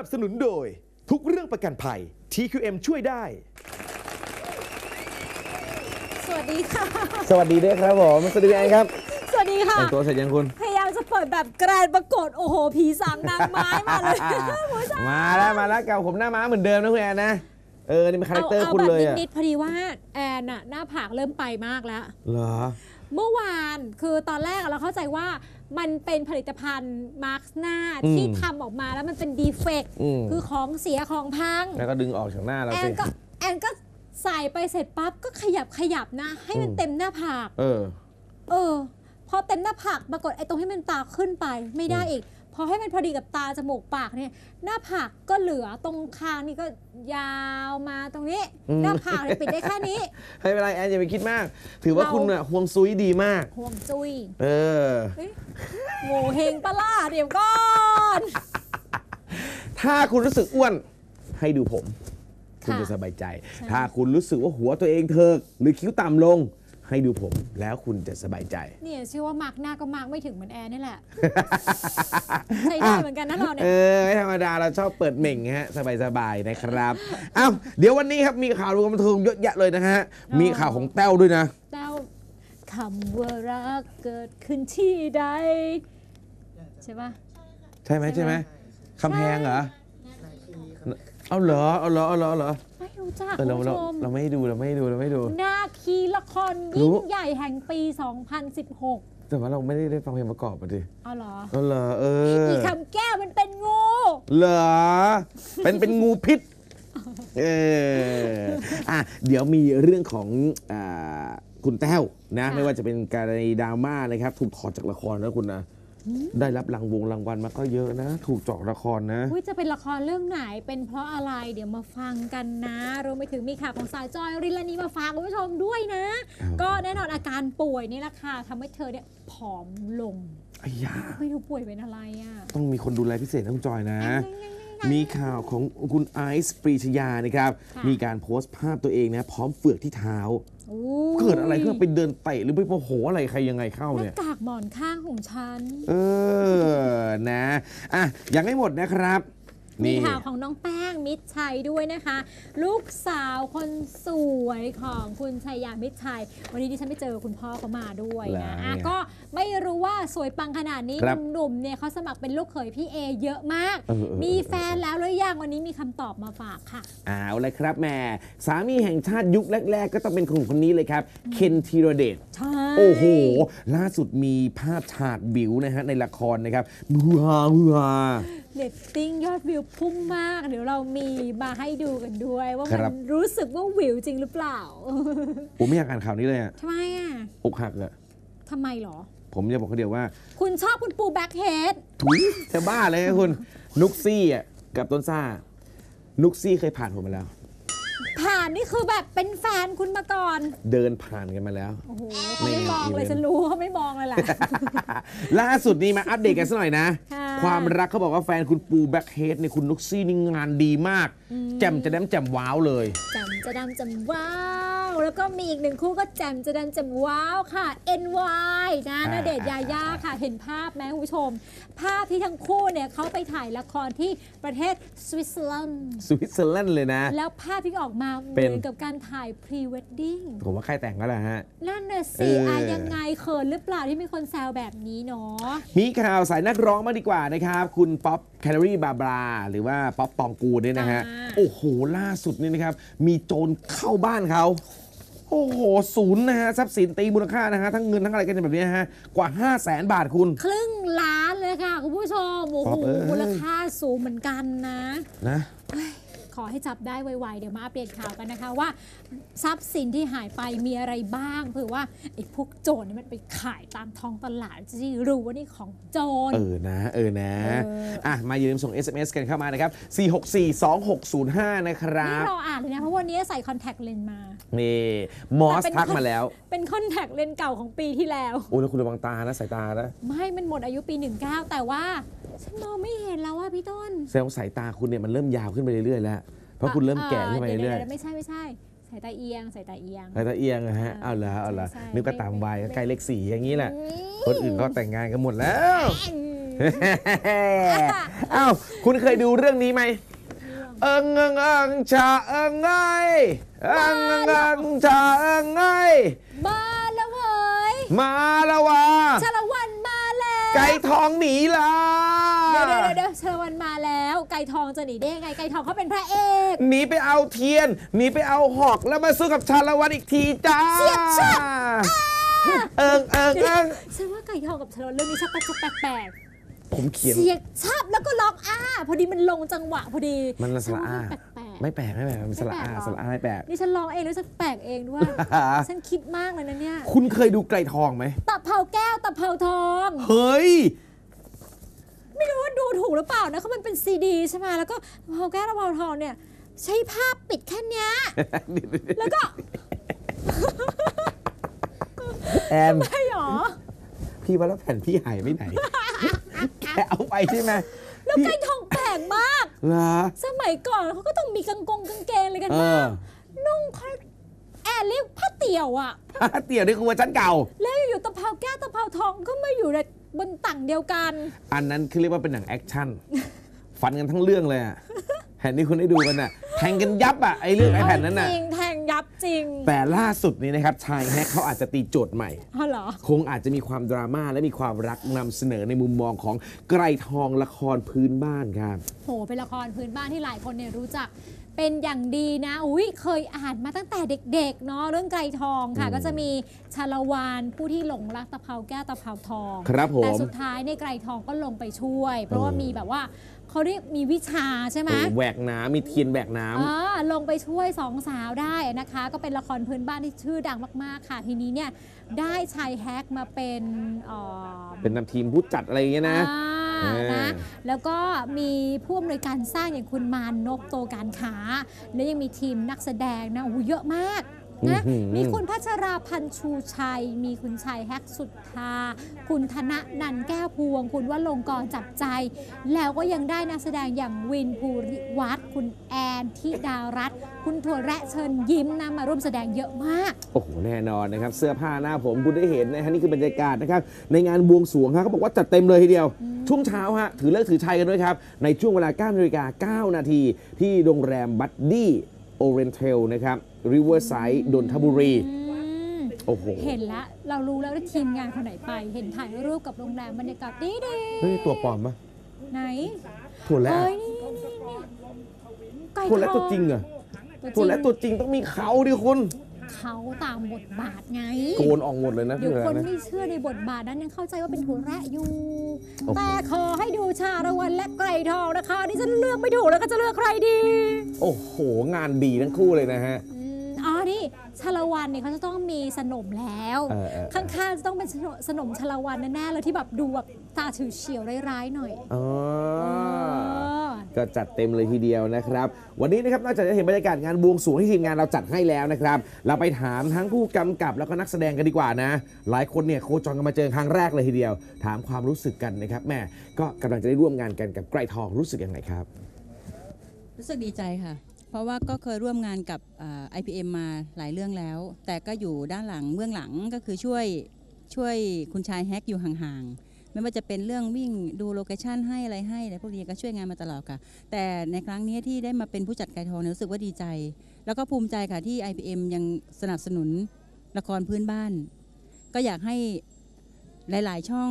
นับสนุนโดย ทุกเรื่องประกันภัย TQM ช่วยได้ สวัสดีค่ะ สวัสดีด้วยครับผมสวัสดีพี่แอนครับสวัสดีค่ะ แต่งตัวเสร็จยังคุณ พยายามจะเปิดแบบแกรนประกฏ โอ้โห ผีสางนางไม้มาเลยคุณผู้ชมมาแล้วมาแล้วเก่าผมหน้าม้าเหมือนเดิมนะคุณแอนนะ เออ นี่เป็นคาแรคเตอร์เอาคุณแบบเลยอะนิดๆพอดีว่าแอนน่ะหน้าผากเริ่มไปมากแล้ว เหรอ เมื่อวานคือตอนแรกเราเข้าใจว่า มันเป็นผลิตภัณฑ์มาร์คหน้าอืมที่ทำออกมาแล้วมันเป็นดีเฟกต์อืม คือของเสียของพัง แล้วก็ดึงออกจากหน้าเราแอสิ นก็แอนก็ใส่ไปเสร็จปั๊บก็ขยับขยับนะ ให้มันอืม เต็มหน้าผาก เออ เออ พอเต็มหน้าผากปรากฏไอ้ตรงที่มันตาขึ้นไปไม่ได้อีก พอให้มันพอดีกับตาจมูกปากเนี่ย หน้าผากก็เหลือตรงคางนี่ก็ยาวมาตรงนี้ อืม หน้าผากเนี่ยปิดได้แค่นี้ให้เวลาแอนอย่าไปคิดมาก ถือว่าเรา คุณอะห่วงซุยดีมาก ห่วงจุยเออ เฮ้ยโง่เฮงปะล่าเดี๋ยวก่อนถ้าคุณรู้สึกอ้วนให้ดูผม คุณค่ะจะสบายใจใช่ถ้าคุณรู้สึกว่าหัวตัวเองเถิกหรือคิ้วต่ำลง ให้ดูผมแล้วคุณจะสบายใจ เนี่ยชื่อว่ามาร์กหน้าก็มาร์กไม่ถึงเหมือนแอนนี่แหละ ใช้ได้เหมือนกันนะเราเนี่ย เออไม่ธรรมดาเราชอบเปิดเหม่งฮะ สบายๆนะครับอ้าวเดี๋ยววันนี้ครับมีข่าวรวมบันเทิงเยอะแยะเลยนะฮะอ๋อมีข่าวของแต้วด้วยนะแล้วคำว่ารักเกิดขึ้นที่ใด ใช่ปะใช่ไหมใช่ใช่ไหไหมมคำแพงเหรอ เอาเหรอเอาเหรอเอาเหรอเอาเหรอไม่ รู้จักเออคุณเราผู้เราชม เราไม่ให้ดูเราไม่ให้ดูเราไม่ให้ดูหน้าคีละครรู้ ยิ่งใหญ่แห่งปี 2016 แต่ว่าเราไม่ได้ได้ฟังเพลงประกอบมาดิเอาเหรอเอาเหรอเอออีคำแก้วมันเป็นงู เหรอเป็นเป็นงูพิษ เอออะเดี๋ยวมีเรื่องของอ่าคุณแต้วนะ ค่ะ ไม่ว่าจะเป็นการในดราม่านะครับ ถูกถอดจากละครนะคุณนะ ได้รับรางวงรางวัลมาก็เยอะนะ ถูกเจาะละครนะอุ้ยจะเป็นละครเรื่องไหนเป็นเพราะอะไรเดี๋ยวมาฟังกันนะรวมไปถึงมีข่าวของสาวจอยริลานีมาฝากคุณผู้ชมด้วยนะอ้าวก็แน่นอนอาการป่วยนี่แหละค่ะทำให้เธอเนี่ยผอมลงไอ้ยาไม่รู้ป่วยเป็นอะไรอะต้องมีคนดูแลพิเศษนะคุณจอยนะงั้นๆๆ มีข่าวของคุณไอซ์ปรีชยานะครับค่ะมีการโพสต์ภาพตัวเองนะพร้อมเฟือกที่เท้าโอ้เกิดอะไรขึ้นไปเดินเตะหรือไปโมโหอะไรใครยังไงเข้าหน้าเนี่ยกากหมอนข้างของฉัน เออ นะ อะ ยังไม่หมดนะครับ มีนี่ข่าวของน้องแป้งมิตรชัยด้วยนะคะ ลูกสาวคนสวยของคุณชัยยามิตรชัย วันนี้ดิฉันไปเจอคุณพ่อเขามาด้วยนะอะก็ไม่รู้ว่าสวยปังขนาดนี้ครับหนุ่มๆเนี่ยเขาสมัครเป็นลูกเขยพี่เอเยอะมากเออเออเออมีแฟนแล้วหรือยังวันนี้มีคำตอบมาฝากค่ะเอาเลยครับแหม่สามีแห่งชาติยุคแรก ๆ ก็ต้องเป็นคนคนนี้เลยครับเคนธีรเดชใช่โอ้โห ล่าสุดมีภาพฉากบิวนะฮะในละครนะครับฮือฮาฮือฮาเน็ตติ้งยอดวิวพุ่งมาก เดี๋ยวเรามีมาให้ดูกันด้วย ว่าครัมับ นรู้สึกว่าวิวจริงหรือเปล่า ผมไม่อยากอ่านข่าวนี้เลยอะทำไมอะอกหักอะทำไมหรอ ผมจะบอกเขาเดียวว่า คุณชอบคุณปูแบ็คเฮดถุยจะบ้าเลยนะคุณ นุกซี่อะกับต้นซ่า นุกซี่เคยผ่านผมมาแล้ว ผ่านนี่คือแบบเป็นแฟนคุณมาก่อน เดินผ่านกันมาแล้ว โอ้โหเขาไม่มองในเลยอีเวนต์ฉันรู้เขาไม่มองเลยแหละ ล่าสุดนี้มาอัปเดตกันสักหน่อยนะ ค่ะ ความรักเขาบอกว่าแฟนคุณปูแบ็คเฮดเนี่ยคุณนุกซี่นี่งานดีมาก แจ่มจะแดมแจ่มว้าวเลย จำจะดำจำว้าว แล้วก็มีอีกหนึ่งคู่ก็แจำจะดำจำว้าวค่ะ NY นะอ่า ณเดชน์ยาย่าค่ะ เห็นภาพไหมคุณผู้ชม ภาพที่ทั้งคู่เนี่ยเขาไปถ่ายละครที่ประเทศสวิตเซอร์แลนด์ สวิตเซอร์แลนด์เลยนะ แล้วภาพที่ออกมาเหเป็น มือนกับการถ่ายพรีเวดดิ้งผมว่าใครแต่งก็แหละฮะ นั่นน่ะเอสิออ่ อะยังไงเขินหรือเปล่าที่มีคนแซวแบบนี้เนาะ มีข่าวสายนักร้องมางดีกว่านะครับ คุณป๊อปแคลอรี่บาบราหรือว่าป๊อปปองกูลเนี่ยนะฮะ อ่า โอ้โห ล่าสุดนี่นะครับ มีโจรเข้าบ้านเขา โอ้โหศูนย์นะฮะทรัพย์สินตีมูลค่านะฮะทั้งเงินทั้งอะไรกันแบบนี้นะฮะกว่า 5 0 0แสนบาทคุณ ครึ่งล้านเลยค่ะ คุณผู้ชมโอ้ครัโหบเอ้ยมูลค่าสูงเหมือนกันนะนะ ขอให้จับได้ไวๆ เดี๋ยวมาอัปเดตข่าวกันนะคะว่า ทรัพย์สินที่หายไปมีอะไรบ้างเผื่อว่าไอ้พวกโจรนี่มันไปขายตามท้องตลาดจะได้รู้ว่านี่ของโจร เออนะ เออนะเอออะมาอย่าลืมส่ง SMS กันเข้ามานะครับ 4642605 นะครันี่บรออ่านเลยนะเพราะวันนี้ใส่คอนแทคเลนส์มา นี่มอสแต่เป็นทักมาแล้ว เป็นคอนแทคเลนส์เก่าของปีที่แล้วโอ้แล้วคุณระวังตานะสายตานะไม่มันหมดอายุปี 19 แต่ว่าฉันมองไม่เห็นแล้วว่าพี่ต้นแสดงว่าสายตาคุณเนี่ยมันเริ่มยาวขึ้นไปเรื่อยๆแล้ว เพราะคุณเริ่มแก่ขึ้นไปดี๋ยวเรื่อยดี๋วไม่ใช่ไม่ใช่สายตาเอียงสายตาเอียงๆสายตาเอียงอะฮะอ่าเอาละเอาละใช่นึกว่าตามวัยไม่ใกล้เลขสี่อย่างนี้แหละอืมคนอื่นก็แต่งงานกันหมดแล้วอืมเอ้าคุณเคยดูเรื่องนี้ไหมเอิงเอิงเอิงชาเอิงไงเอิงเอิงเอิงชาเอิงไงมาแล้วเว้ยมาแล้ววะชาละวันมาแล้วไก่ทองหนีละเดี๋ยวเดี๋ยวเดี๋ยวชาละวันมาแล้ว ไก่ทองจะหนีได้ยังไงไก่ทองเขาเป็นพระเอกหนีไปเอาเทียนหนีไปเอาหอกแล้วมาสู้กับชาละวันอีกทีจ้าเสียบชับเอิงเอิงเอิงฉันว่าไก่ทองกับชาละวันเรื่องนี้ชักแปลกแปลกผมเขียนเสียงชับแล้วก็ร้องอ้า พอดีมันลงจังหวะพอดี มันละสระอาฉันว่มันแปลกไม่แปลกไม่แปลกมันสระอาไม่แปลกหรอสระอาไม่แปลกๆนี่ฉันร้องเองแล้วฉันแปลกเองด้วยฉันคิดมากเลยนะเนี่ย คุณเคยดูไก่ทองไหมตะเภาแก้วตะเภาทอง เฮ้ยไม่รู้ว่า ดูถูกหรือเปล่านะเขามันเป็นซีดีใช่ไหมแล้วก็ตะเภาแก้วตะเภาทองเนี่ย ใช้ภาพปิดแค่เนี้ยแล้วก็แอนไม่หรอพี่ว่าแล้วแผ่นพี่หายไปไหนแกเอาไปใช่ไหมแล้วพี่ไก่ทองแปลกมากเหรอสมัยก่อนเขาก็ต้องมีกางกงกางเกงอะไรกันเอบ้าองนุ่งเขาแอบเรียกผ้าเตี่ยวอะเตี๋ยวนี่คือเวอร์ชันเก่า แล้วอยู่ๆตะเภาแก้วตะเภาทองก็มาอยู่ใน บนต่างเดียวกัน อันนั้นคือเรียกว่าเป็นหนังแอคชั่น ฟันกันทั้งเรื่องเลยอะแผ่นที่คุณได้ดูกันน่ะแทงกันยับอะไอ้เรื่องไอ้แผ่นนั้นน่ะจริงแทงยับ จริงแต่ล่าสุดนี้นะครับชายแฮกเขาอาจจะตีโจทย์ใหม่ อ๋อเหรอ คงอาจจะมีความดราม่าและมีความรักนำเสนอในมุมมองของไกรทองละครพื้นบ้านครับ โห เป็นละครพื้นบ้านที่หลายคนเนี่ยรู้จักเป็นอย่างดีนะ อุ้ยเคยอ่านมาตั้งแต่เด็กๆ เนาะเรื่องไกรทองค่ะอืมก็จะมีชาละวานผู้ที่หลงรักตะเภาแก้วตะเภาทอง ครับผมแต่สุดท้ายในยไกรทองก็ลงไปช่วย เพราะว่าเออมีแบบว่า เขาเรียกมีวิชาใช่ไหมเออแหวกน้ำมีเทียนแหวกน้ำ อ่าลงไปช่วยสองสาวได้นะคะ ก็เป็นละครพื้นบ้านที่ชื่อดังมาก ๆ ค่ะ ทีนี้เนี่ยได้ชายแฮกมาเป็นเอ่อ เป็นนำทีมผู้จัดอะไรอย่างเงี้ยนะ อ่าเออ นะแล้วก็มีผู้อำนวยการสร้างอย่างคุณมานนกโตการค้า และยังมีทีมนักแสดงนะโอ้โหเยอะมาก นะอื้อหือมีคุณพัชราพันธ์ชูชัย มีคุณชัยแฮกสุดทา คุณธนนันท์แก้วพวง คุณว่าลงกรจับใจ แล้วก็ยังได้นักแสดงอย่างวินภูริวัฒน์คุณแอนทิดารัตน์คุณถั่วแระเชิญยิ้มนะมาร่วมแสดงเยอะมาก โอ้โห แน่นอนนะครับ เสื้อผ้าหน้าผมคุณได้เห็นนะฮะนี่คือบรรยากาศนะครับ ในงานบวงสรวงครับเขาบอกว่าจัดเต็มเลยทีเดียว ช่วงเช้าฮะถือเลิกษ์ถือชัยกันด้วยครับ ในช่วงเวลา9นาฬิกา9นาทีที่โรงแรมบัดดี้โอเรนเทลนะครับ ริเวอร์ไซด์ดนทบุรีอืมโอ้โห เห็นแล้วเรารู้แล้วว่าทีมงานคนไหนไป เห็นถ่ายรูปกับโรงแรมบรรยากาศดีดีเฮ้ยตัวปลอมปะไหนถั่วแล้วเอ้ยนี่นี่นี่นี่ไก่ถั่วแล้วทตัวจริงเหรอถั่วแล้วตัวจริงต้องมีเขาดิคุณเขาตามบทบาทไง โกนออกหมดเลยนะเดี๋ยวถั่วคนแล้วนะ ไม่เชื่อในบทบาทนั้นยังเข้าใจว่าเป็นถั่วแระอยู่ โอ้โห แต่ขอให้ดูชาละวันและไก่ทองนะคะนี่ฉันเลือกไม่ถูกแล้วก็จะเลือกใครดี โอ้โห งานดีทั้งคู่เลยนะฮะ อืมอ๋อนี่ ชาละวันเนี่ยเขาจะต้องมีสนมแล้ว เออเออ ข้างๆจะต้องเป็นสนมชาละวันแน่ๆเลยที่แบบดูแบบตาฉือเฉียวร้ายๆหน่อยอ๋อ เออ ก็จัดเต็มเลยทีเดียวนะครับ วันนี้นะครับนอกจากจะเห็นบรรยากาศงานบวงสรวงที่ทีมงานเราจัดให้แล้วนะครับ เราไปถามทั้งผู้กำกับแล้วก็นักแสดงกันดีกว่านะ หลายคนเนี่ยโคจรกันมาเจอครั้งแรกเลยทีเดียว ถามความรู้สึกกันนะครับแม่ก็กำลังจะได้ร่วมงานกันกับไกรทองรู้สึกยังไงครับ รู้สึกดีใจค่ะ เพราะว่าก็เคยร่วมงานกับอ่า IPM มาหลายเรื่องแล้ว แต่ก็อยู่ด้านหลังเบื้องหลังก็คือช่วยช่วยคุณชายแฮกอยู่ห่างๆ ไม่ว่าจะเป็นเรื่องวิ่งดูโลเคชันให้อะไรให้อะไรพวกนี้ก็ช่วยงานมาตลอดค่ะ แต่ในครั้งนี้ที่ได้มาเป็นผู้จัดไก่ทองรู้สึกว่าดีใจ แล้วก็ภูมิใจค่ะที่ IPM ยังสนับสนุนละครพื้นบ้าน ก็อยากให้หลาย ๆ ช่อง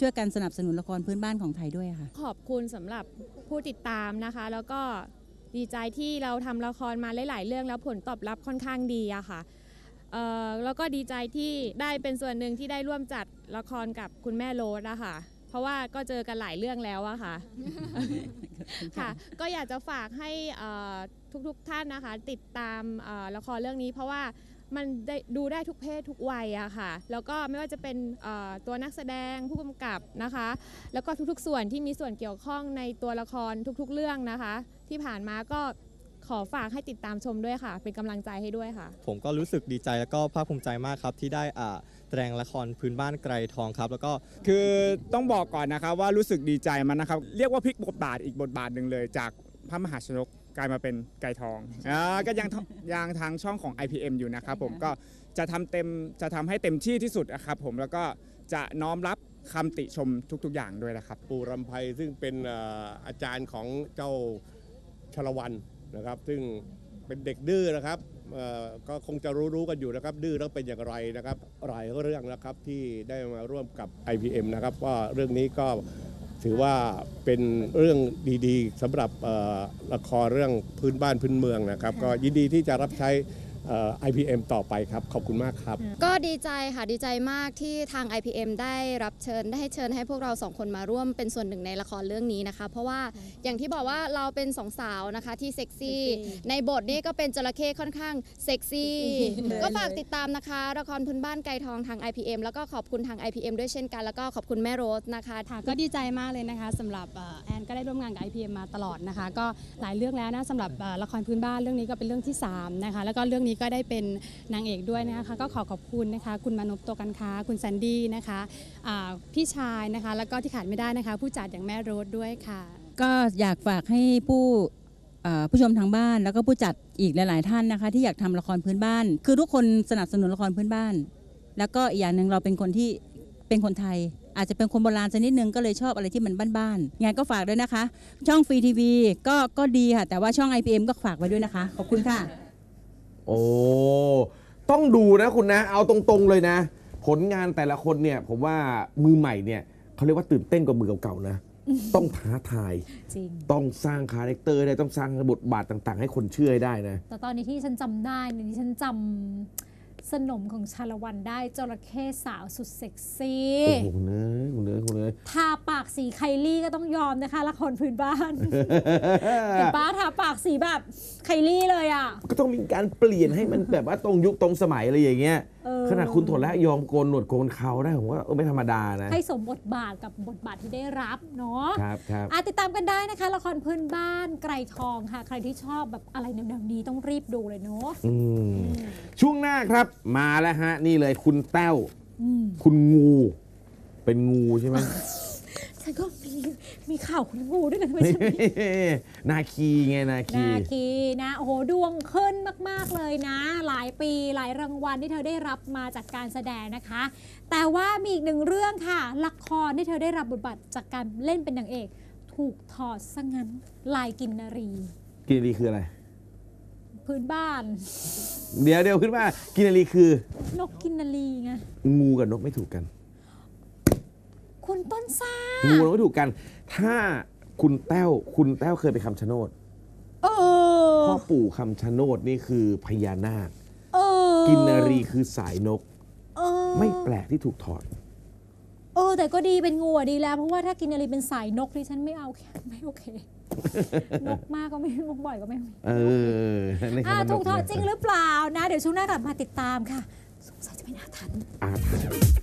ช่วยกันสนับสนุนละครพื้นบ้านของไทยด้วยค่ะ ขอบคุณสำหรับผู้ติดตามนะคะ แล้วก็ ดีใจที่เราทำละครมาหลายๆเรื่องแล้วผลตอบรับค่อนข้างดีอะค่ะเอ่อแล้วก็ดีใจที่ได้เป็นส่วนหนึ่งที่ได้ร่วมจัดละครกับคุณแม่โรสอะค่ะ เพราะว่าก็เจอกันหลายเรื่องแล้วอะค่ะ ค่ะ ก็อยากจะฝากให้เอ่อทุกๆท่านนะคะ ติดตามเอ่อละครเรื่องนี้เพราะว่า มันได้ดูได้ทุกเพศทุกวัยอะค่ะ แล้วก็ไม่ว่าจะเป็นเอ่อตัวนักแสดงผู้กำกับนะคะ แล้วก็ทุกๆส่วนที่มีส่วนเกี่ยวข้องในตัวละครทุกๆเรื่องนะคะ ที่ผ่านมาก็ขอฝากให้ติดตามชมด้วยค่ะ เป็นกำลังใจให้ด้วยค่ะ ผมก็รู้สึกดีใจแล้วก็ภาคภูมิใจมากครับ ที่ได้อ่าแสดงละครพื้นบ้านไกรทองครับ แล้วก็คือต้องบอกก่อนนะครับว่ารู้สึกดีใจมันนะครับ เรียกว่าพลิกบทบาทอีกบทบาทหนึ่งเลย จากพระมหาชนก กลายมาเป็นไก่ทองอ่าก็ยังทยังทางช่องของ IPM อยู่นะครับผมก็จะทำเต็มจะทำให้เต็มที่ที่สุดนะครับผมแล้วก็จะน้อมรับคำติชมทุกๆ อย่างด้วยนะครับ ปู่รำไพซึ่งเป็นเอ่ออาจารย์ของเจ้าชลวันนะครับ ซึ่งเป็นเด็กดื้อนะครับเอ่อก็คงจะรู้ๆกันอยู่นะครับ ดื้อแล้วเป็นอย่างไรนะครับหลายเรื่องนะครับที่ได้มาร่วมกับ IPM นะครับว่าเรื่องนี้ก็ ถือว่าเป็นเรื่องดีๆสำหรับเอ่อละครเรื่องพื้นบ้านพื้นเมืองนะครับ ก็ยินดีที่จะรับใช้เอ่อ IPM ต่อไปครับ ขอบคุณมากครับ ก็ดีใจค่ะดีใจมากที่ทาง IPM ได้รับเชิญได้ให้เชิญให้พวกเราสองคนมาร่วมเป็นส่วนหนึ่งในละครเรื่องนี้นะคะ เพราะว่าอย่างที่บอกว่าเราเป็นสองสาวนะคะที่เซ็กซี่ ในบทนี้ก็เป็นจระเข้ค่อนข้างเซ็กซี่ ก็ฝากติดตามนะคะ ละครพื้นบ้านไกลทองทาง IPM แล้วก็ขอบคุณทาง IPM ด้วยเช่นกันแล้วก็ขอบคุณแม่โรสนะคะค่ะก็ดีใจมากเลยนะคะสำหรับเอ่อแอนก็ได้ร่วมงานกับ IPM มาตลอดนะคะ ก็หลายเรื่องแล้วนะสำหรับเอ่อละครพื้นบ้านเรื่องนี้ก็เป็นเรื่องที่3นะคะแล้วก็เรื่องนี้ก็ได้เป็นนางเอกด้วยนะคะก็ขอขอบคุณนะคะ คุณมานพโตกันค้า คุณแซนดี้นะคะอ่าพี่ชายนะคะ แล้วก็ที่ขาดไม่ได้นะคะ ผู้จัดอย่างแม่โรสด้วยค่ะ ก็อยากฝากให้ผู้ผู้ชมทางบ้านแล้วก็ผู้จัดอีกหลาย ๆ ท่านนะคะ ที่อยากทำละครพื้นบ้าน คือทุกคนสนับสนุนละครพื้นบ้าน แล้วก็อีกอย่างหนึ่งเราเป็นคนที่เป็นคนไทย อาจจะเป็นคนโบราณสักนิดนึงก็เลยชอบอะไรที่มันบ้านๆงานก็ฝากด้วยนะคะ ช่องฟรีทีวีก็ก็ดีค่ะ แต่ว่าช่อง IPM ก็ฝากไว้ด้วยนะคะ ขอบคุณค่ะ โอ้ต้องดูนะคุณนะ เอาตรงๆเลยนะ ผลงานแต่ละคนเนี่ย ผมว่ามือใหม่เนี่ยเขาเรียกว่าตื่นเต้นกว่ามือเก่าๆนะต้องท้าทาย จริง ต้องสร้างคาแรคเตอร์ได้ต้องสร้างบทบาทต่างๆ ให้คนเชื่อให้ได้นะ แต่ตอนนี้ที่ฉันจำได้เนี่ยที่ฉันจำ สนมของชาละวันได้จระเข้สาวสุดเซ็กซี่โอ้โหคุณเนยคุณเนยคุณเนยทาปากสีไคลี่ก็ต้องยอมนะคะละครพื้นบ้านเห็นป้าทาปากสีแบบไคลี่เลยอะก็ต้องมีการเปลี่ยนให้มันแบบว่าตรงยุคตรงสมัยอะไรอย่างเงี้ย เออขนาดคุณถนและยอมโกนหนวดโกนเขาได้ผมว่าเออไม่ธรรมดานะให้สมบทบาทกับบทบาทที่ได้รับเนาะครับครับอะติดตามกันได้นะคะ ละครพื้นบ้านไกรทองค่ะ ใครที่ชอบแบบอะไรแนวๆนี้ต้องรีบดูเลยเนาะอืมช่วงหน้าครับมาแล้วฮะ นี่เลยคุณแต้ว อืม คุณงู เป็นงูใช่ไหม ฉันก็มีมีข่าวคุณงูด้วยนะไม่ใช่นาคีไงนาคี นาคีนะโอ้โหดวงขึ้นมาก ๆ เลยนะ หลายปีหลายรางวัลที่เธอได้รับมาจากการแสดงนะคะ แต่ว่ามีอีกหนึ่งเรื่องค่ะ ละครที่เธอได้รับบทบาทจากการเล่นเป็นนางเอก ถูกถอดซะงั้นลายกินนารี กินนารีคืออะไร พื้นบ้าน เดี๋ยวเดี๋ยวขึ้นมากินนารีคือ นกกินนารีไงงูกับนกไม่ถูกกัน คุณต้นซ่างูกับนกไม่ถูกกัน ถ้าคุณแต้วคุณแต้วเคยไปคำชะโนดเออพ่อปู่คำชะโนดนี่คือพญานาคเออกินนารีคือสายนก เออไม่แปลกที่ถูกถอดเออแต่ก็ดีเป็นงูอะดีแล้ว เพราะว่าถ้ากินนารีเป็นสายนกดิฉันไม่เอาไม่โอเค นกมากก็ไม่นกบ่อยก็ไม่เออในอะคำว่านถูกถอดนะจริงหรือเปล่านะ เดี๋ยวช่วงหน้ากลับมาติดตามค่ะ สงสัยจะเป็นอาถรรพ์ อาถรรพ์